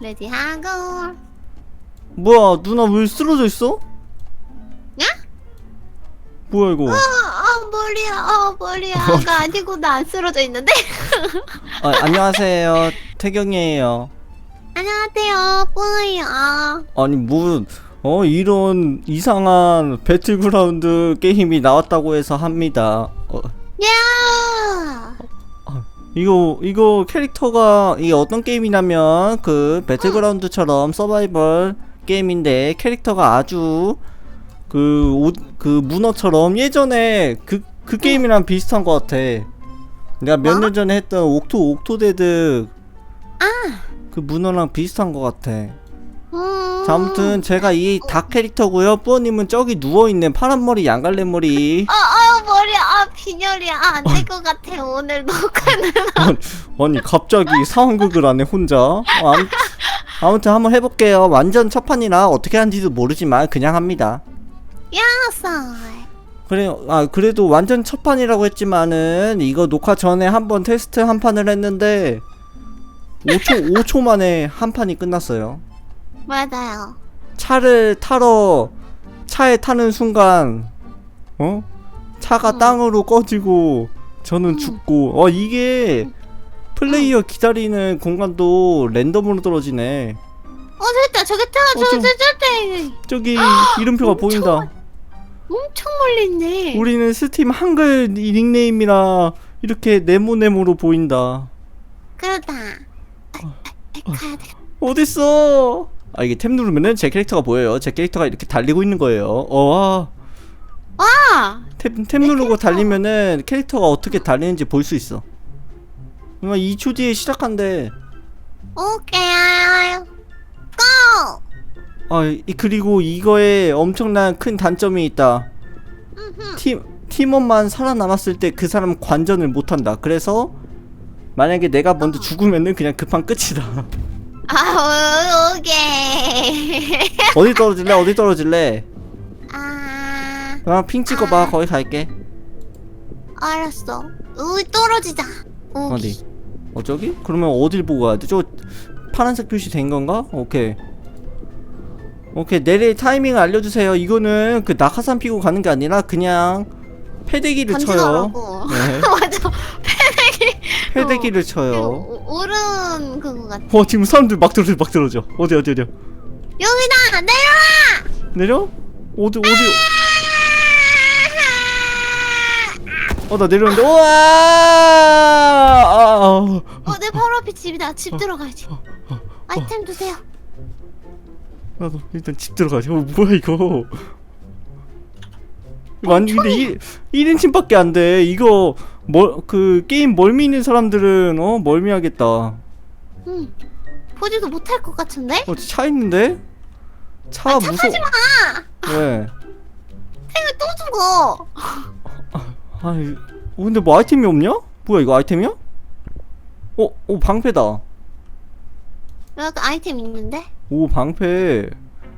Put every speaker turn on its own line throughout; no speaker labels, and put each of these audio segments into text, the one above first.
레디하고
뭐야 누나 왜 쓰러져 있어?
야?
뭐야 이거?
어, 어 머리야 어 머리야가 아니고 나 안 쓰러져 있는데
아, 안녕하세요 태경이에요.
안녕하세요 뿌이요
아니 무슨 어 이런 이상한 배틀그라운드 게임이 나왔다고 해서 합니다. 어,
야
이거 이거 캐릭터가 이게 어떤 게임이냐면 그 배틀그라운드처럼 서바이벌 게임인데 캐릭터가 아주 그 옷 그 문어처럼 예전에 그 그 게임이랑 비슷한 것 같아. 내가 몇
뭐?
년 전에 했던 옥토 옥토데드 그 문어랑 비슷한 것 같아.
음.
자, 아무튼 제가 이 닭 캐릭터고요. 뿌어님은 저기 누워 있는 파란 머리 양갈래 머리.
어, 어, 머리야. 아, 빈혈이야. 아, 안될 것 같아. 오늘 녹화는.
아니 갑자기 상황극을 안해 혼자. 어, 아무, 아무튼 한번 해볼게요. 완전 첫 판이라 어떻게 하는지도 모르지만 그냥 합니다.
야싸.
그래, 아 그래도 완전 첫 판이라고 했지만은 이거 녹화 전에 한번 테스트 한 판을 했는데 5초 5초 만에 한 판이 끝났어요.
맞아요.
차를 타러 차에 타는 순간 어 차가
음.
땅으로 꺼지고 저는
음.
죽고 어 이게 플레이어 기다리는 공간도 랜덤으로 떨어지네
어, 됐다. 저기 타.
어,
저,
좀-
저, 저, 저.
저기 이름표가
엄청
보인다
엄청 멀리 있네.
우리는 스팀 한글 이 닉네임이라 이렇게 네모네모로 보인다
그러다. 아, 아, 아, 가야 돼.
어딨어 아 이게 탭 누르면은 제 캐릭터가 보여요 제 캐릭터가 이렇게 달리고 있는 거예요 어와
와.
탭, 탭 누르고 달리면은 캐릭터가 어떻게 달리는지 볼 수 있어. 이거 2초 뒤에 시작한대.
오케이. 고!
아, 이, 그리고 이거에 엄청난 큰 단점이 있다.
음흠.
팀, 팀원만 살아남았을 때 그 사람 관전을 못 한다. 그래서 만약에 내가 먼저 죽으면은 그냥 급한 끝이다.
아, 오, 오케이.
어디 떨어질래? 어디 떨어질래?
아,
아, 핑 찍어봐. 거기 갈게.
알았어. 우리 떨어지자. 오기.
어디? 어, 저기? 그러면 어딜 보고 가야 돼? 저 파란색 표시 된 건가? 오케이. 오케이. 내릴 타이밍을 알려주세요. 이거는 그 낙하산 피고 가는 게 아니라 그냥 패대기를 쳐요.
던지더라고.
네.
맞아.
패대기를 쳐요.
오- 오른 그거 같아.
와, 지금 사람들 막 들어져, 막 들어져. 어디, 어디, 어디.
여기다 내려와.
내려? 어디, 어디. 어, 나 내려오는데. 우와! 아, 아.
어, 내 바로 앞에 집이다. 집 들어가야지. 아이템 주세요.
나도 일단 집 들어가자. 어, 뭐야 이거? 완 근데 1, 1인칭밖에 안 돼. 이거 뭐그 게임 멀미 있는 사람들은 어 멀미하겠다.
응. 보지도 못할 것 같은데?
어차 있는데? 차
아, 차
무서.
타지 마.
왜?
탱을 또 죽어.
아, 이- 어, 근데 뭐 아이템이 없냐? 뭐야 이거 아이템이야? 어, 오 방패다.
여기 아이템 있는데?
오 방패.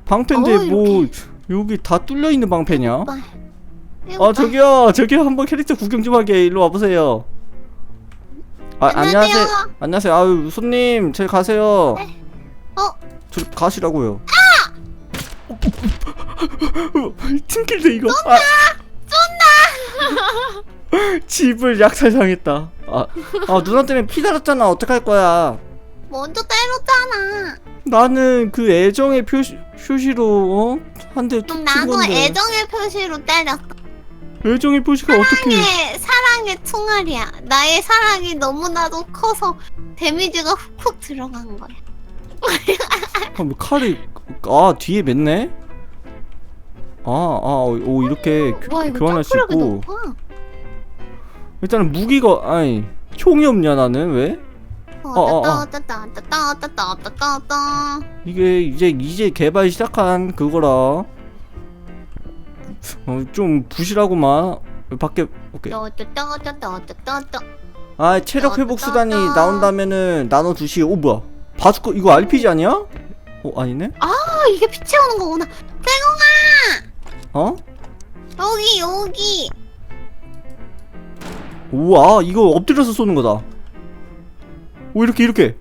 방패인데
어,
뭐 여기 다 뚫려 있는 방패냐?
오빠.
아 저기요 저기요 한번 캐릭터 구경 좀 하게 일로 와보세요 아
안녕하세요.
안녕하세요 안녕하세요 아유 손님 저기 가세요
네. 어?
저 가시라고요 아! 튕길대 이거 아. 쏜다 집을 약탈당했다 아, 아 누나 때문에 피 달았잖아 어떡할 거야
먼저 때렸잖아.
나는 그 애정의 표시, 표시로 어? 한대
그럼 나도 애정의 표시로 때렸어.
애정의 표시가 어떻게
사랑의, 사랑의 총알이야. 나의 사랑이 너무나도 커서 데미지가 훅훅 들어간 거야.
아, 뭐 칼이 아 뒤에 맸네? 아아오 이렇게 교,
와, 이거
교환할 수
점프력이
있고
높아.
일단은 무기가 아니 총이 없냐 나는 왜? 어, 어.
어, 따따, 따따, 따따, 따따, 따따.
이게 이제 이제 개발 시작한 그거라 어 좀 부실하고만 밖에 오케이
따따, 따따, 따따, 따따.
아 체력 회복 수단이. 나온다면은 나눠 주시 오 뭐야 바주커 이거 RPG 아니야? 어 아니네?
아, 이게 피 채우는 거구나.
어?
여기, 여기.
우와 이거 엎드려서 쏘는 거다 오 이렇게 이렇게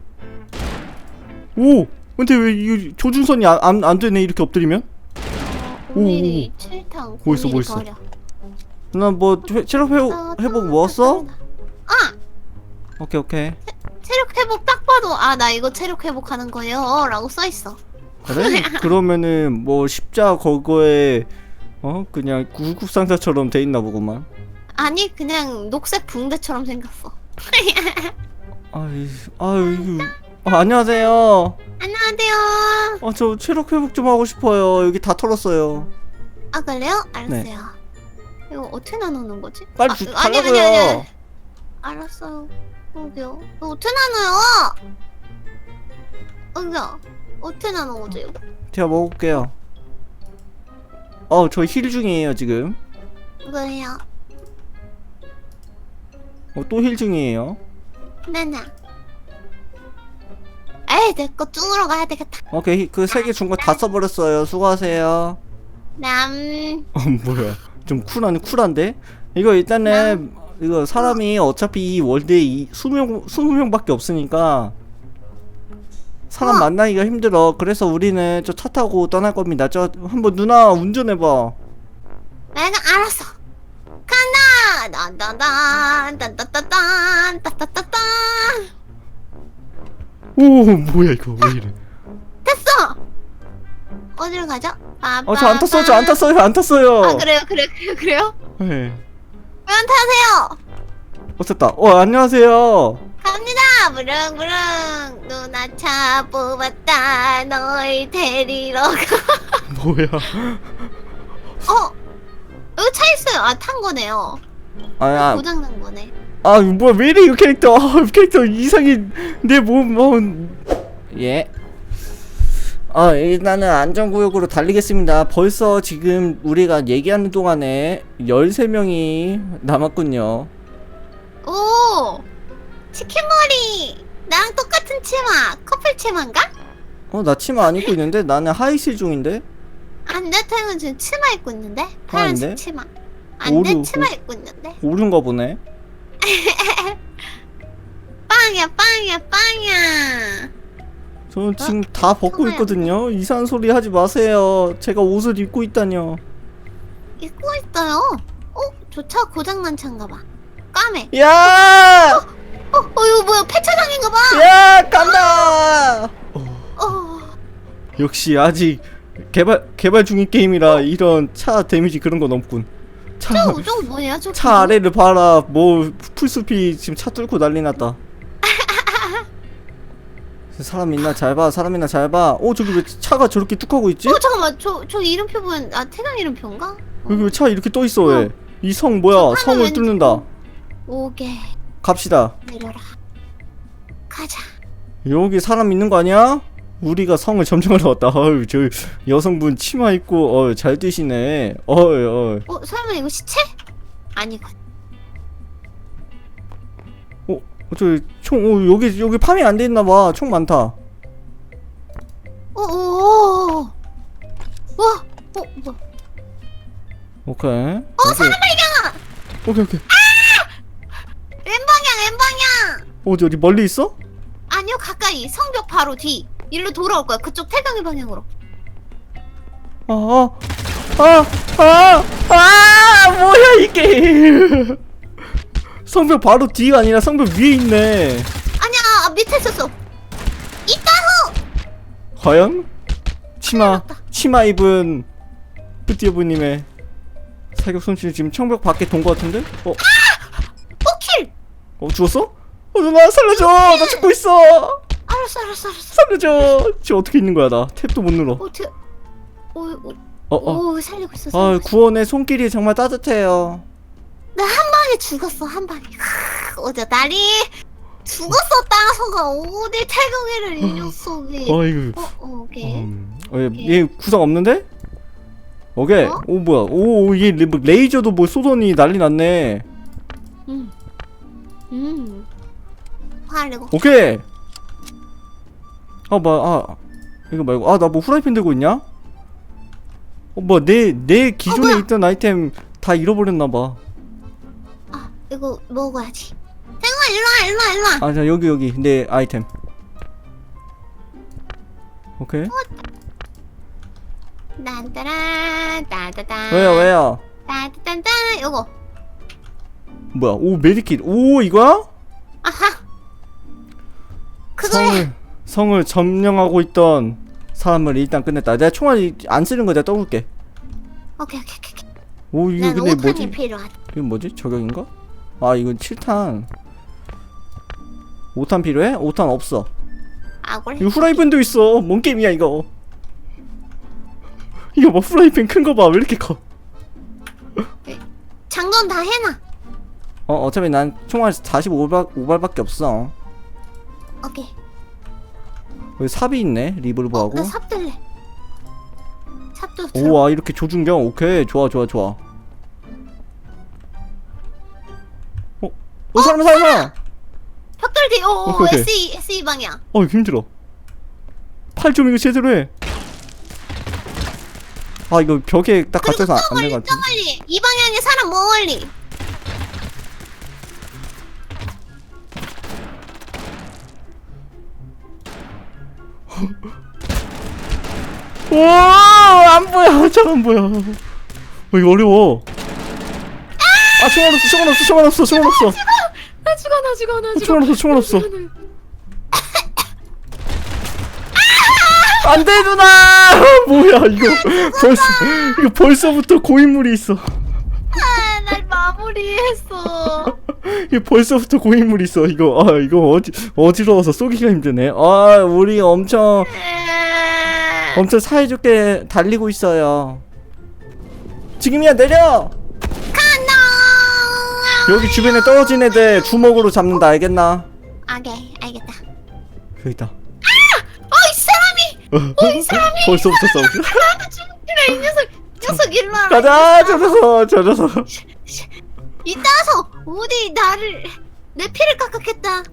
오 근데 왜 이거 조준선이 안, 안, 안 되네 이렇게 엎드리면?
우리 칠탕
뭐 있어, 뭐 있어?
버려.
누나 뭐 체- 체력 회복,
아,
회복
아,
먹었어?
아
오케이 오케이
체력 회복 딱 봐도 아 나 이거 체력 회복하는 거예요 라고 써 있어.
그래? 그러면은 뭐 십자 거거에 어 그냥 구급상자처럼 돼 있나 보구만
아니 그냥 녹색 붕대처럼 생겼어.
아이 아유 아, 안녕하세요
안녕하세요.
아 저 체력 회복 좀 하고 싶어요 여기 다 털었어요
아 그래요? 알았어요. 이거 어떻게 나누는 거지?
네. 빨리
아,
주,
아니,
달라고요
아니, 아니, 아니. 알았어요. 여기요. 이거 어떻게 나눠요? 여기요. 어떻게 나누는 거지? 이거?
제가 먹을게요 어 저 힐 중이에요 지금
그래요.
어, 또 힐 중이에요
네네. 에이 내거 쭈으러 가야 되겠다.
오케이 그 세 개 준 거 다 써버렸어요 수고하세요
남.
어 뭐야 좀 쿨하네 쿨한데 이거 일단은 이거 사람이 어차피 이 월드에 이 20명 20명밖에 없으니까 사람
어.
만나기가 힘들어 그래서 우리는 저 차 타고 떠날 겁니다 저 한번 누나 운전해봐
내가 알았어. 간다. 딴딴딴 딴딴딴 딴딴딴
오 뭐야 이거 왜 이래
됐어. 어디로 가죠?
어 저 안 탔어요 저 안 탔어요 안 탔어요
아 그래요 그래요 그래요 그래요?
네.
왜안 타세요?
어 됐다 어 안녕하세요
무릉무릉 누나 차 뽑았다. 널 데리러 가.
뭐야?
어? 여기 차 있어요. 아 탄 거네요.
아야
고장난 거네.
아 뭐야? 왜 이래? 이거 캐릭터. 아, 캐릭터 이상이 내몸뭐예. 아 일단은 안전구역으로 달리겠습니다. 벌써 지금 우리가 얘기하는 동안에 13명이 남았군요.
오 치킨머리. 나랑 똑같은 치마. 커플 치마인가?
어 나 치마 안 입고 있는데? 나는 하이힐 중인데?
안돼 태는 지금 치마 입고 있는데? 파란색? 치마.
오류,
안돼 치마 입고 있는데?
오른가 보네.
빵이야 빵이야 빵이야.
저는 지금 다 벗고
정말
있거든요. 이상한 소리 하지 마세요. 제가 옷을 입고 있다뇨
입고 있어요? 어? 저 차 고장난 차인가 봐. 까매.
야!
어? 어 이거 뭐야 폐차장인가 봐
야 간다
어.
역시 아직 개발 개발 중인 게임이라 이런 차 데미지 그런 건 없군. 차,
저거 저거 뭐야 저거
차 아래를 봐라. 뭐 풀숲이 지금 차 뚫고 난리 났다. 사람 있나 잘 봐. 사람 있나 잘 봐. 어 저기 왜 차가 저렇게 뚝 하고 있지?
어 잠깐만 저 저 이름표 보면 아 태강 이름표인가?
여기 왜차 이렇게 떠 있어 왜? 이 성 뭐야?
저
성을
왼쪽.
뚫는다.
오게
갑시다.
내려라 가자
여기 사람 있는 거 아니야? 우리가 성을 점령하러 왔다. 어유 저 여성분 치마 입고 어 잘 뛰시네. 어이 어이.
어 설마 이거 시체? 아니군
어, 저총 어, 여기 여기 파밍 안 돼 있나 봐. 총 많다.
오오오 와 어, 뭐
오케이.
어, 사람 발견!
오케이 오케이.
왼방향 왼방향
어디 어디 멀리 있어?
아니요 가까이. 성벽 바로 뒤. 일로 돌아올 거야. 그쪽 태강의 방향으로.
아, 아, 아, 아, 뭐야 이게? 성벽 바로 뒤가 아니라 성벽 위에 있네.
아니야 아, 밑에 있었어 있다호!
과연? 치마 치마 입은 뿌띠어부님의 사격 솜씨는 지금 청벽 밖에 돈 거 같은데? 어,
오킬!
어 죽었어? 어 누나 살려줘, 나 죽고 있어.
알았어 알았어 알았어
살려줘. 지금 어떻게 있는 거야 나? 탭도 못 눌러.
어떻게 오 오
어, 어.
오, 살리고 있어
아,
살리고 있어
구원의 손길이 정말 따뜻해요.
나한 방에 죽었어 한 방에 크, 어제 날이 죽었어 따서가 어디 태경이를 이 녀석이
어이구.
어, 어 오케이
음, 어, 얘, 얘 구상 없는데? 오케이.
어?
오 뭐야? 오, 얘 레, 뭐 레이저도 뭐 쏘더니 난리 났네.
음. 음. 화내고
오케이. 아, 뭐, 아, 이거 말고, 아, 나 뭐 후라이팬 들고 있냐? 어, 뭐, 내, 내 기존에
뭐야?
있던 아이템 다 잃어버렸나봐.
아 이거 먹어야지 태경아 일로와 일로와 일로와
아, 자, 여기, 여기, 내 아이템. 오케이.
딴따란 따다단
왜요 왜요?
따다단단 요거
뭐야? 오 메디킷. 오 이거야?
아하
성을 성을 점령하고 있던 사람을 일단 끝냈다. 내가 총알 안 쓰는 거 내가 떠올게.
오케이 오케이 오케이. 오난
근데
5탄이
뭐지?
필요하다
이건 뭐지? 저격인가? 아 이건 7탄. 5탄 필요해? 5탄 없어.
아 그래?
이거 후라이팬도 있어. 뭔 게임이야 이거? 이거 뭐 후라이팬 큰 거 봐. 왜 이렇게 커?
장전 다 해놔
어 어차피 난 총알 45발 5발밖에 없어.
오케이
여기 삽이 있네.
어,
리볼버하고.
나 삽 들래 삽도 줘
오와 이렇게 조준경 오케이 좋아 좋아 좋아. 어? 어 사람 사람 사람.
벽돌기 오
오케이, 오케이.
SE SE 방향
어 힘들어. 팔 좀 이거 제대로 해. 아 이거 벽에 딱
그리고
갇혀서 저안될
멀리 것저
같아.
멀리 이 방향에 사람 멀리
와안 보여 잘 안 보여. 어 이거 어려워. 아 총알 없어 총알 없어 총알 없어 총알 없어
나 죽어 나 죽어 나
총알 없어 총알 없어. 안돼 누나 뭐야 이거 벌써 이거 벌써부터 고인물이 있어.
아날 마무리했어
이거 벌써부터 고인물이 있어 이거 아 이거 어지 어지러워서 쏘기가 힘드네. 아 우리 엄청 엄청 사이좋게 달리고 있어요. 지금이야 내려. 여기 주변에 떨어진 애들 주먹으로 잡는다 알겠나?
오케이 알겠다
여기 있다.
어이 사람이 어이 사람이
벌써부터 싸우고.
나도 죽기래 이 녀석 이 녀석 일로 와라
가자 저 녀석 저 녀석.
이 녀석 어디 나를 내 피를 깎았겠다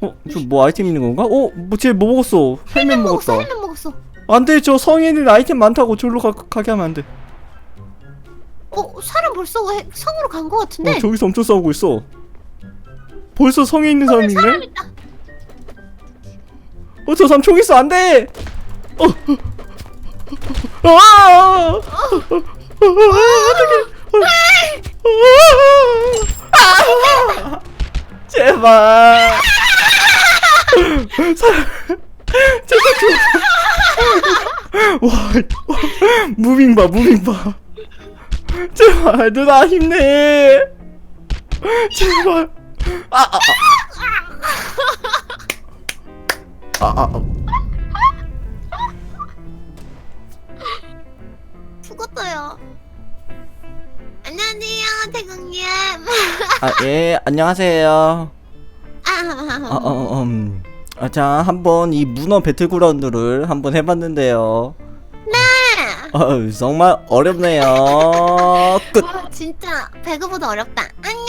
어? 저 뭐 아이템 있는 건가? 어? 뭐쟤뭐 먹었어? 헬멧
먹었어
먹었다.
헬멧 먹었어
안돼 저 성에는 아이템 많다고 저로 가, 가게 하면 안돼.
어 사람 벌써 해- 성으로 간 거 같은데
어 저기서 엄청 싸우고 있어. 벌써 성에 있는 사람이
사람
있네?
있다
어 저 사람 총 있어 안돼. 어. 어. 아! 어. 어떡해. 아! 제발. 제발 좀. 와, 무빙 봐, 무빙 봐. 제발 누나 힘내. 제발. 아, 아, 아. 아, 아, 아.
죽었어요 안녕하세요 태국님
아, 예, 안녕하세요.
아,
아, 어, 음. 아, 자, 한번 이 문어 배틀그라운드를 한번 해봤는데요.
네.
어, 정말 어렵네요. 끝.
와 진짜 배그보다 어렵다 안녕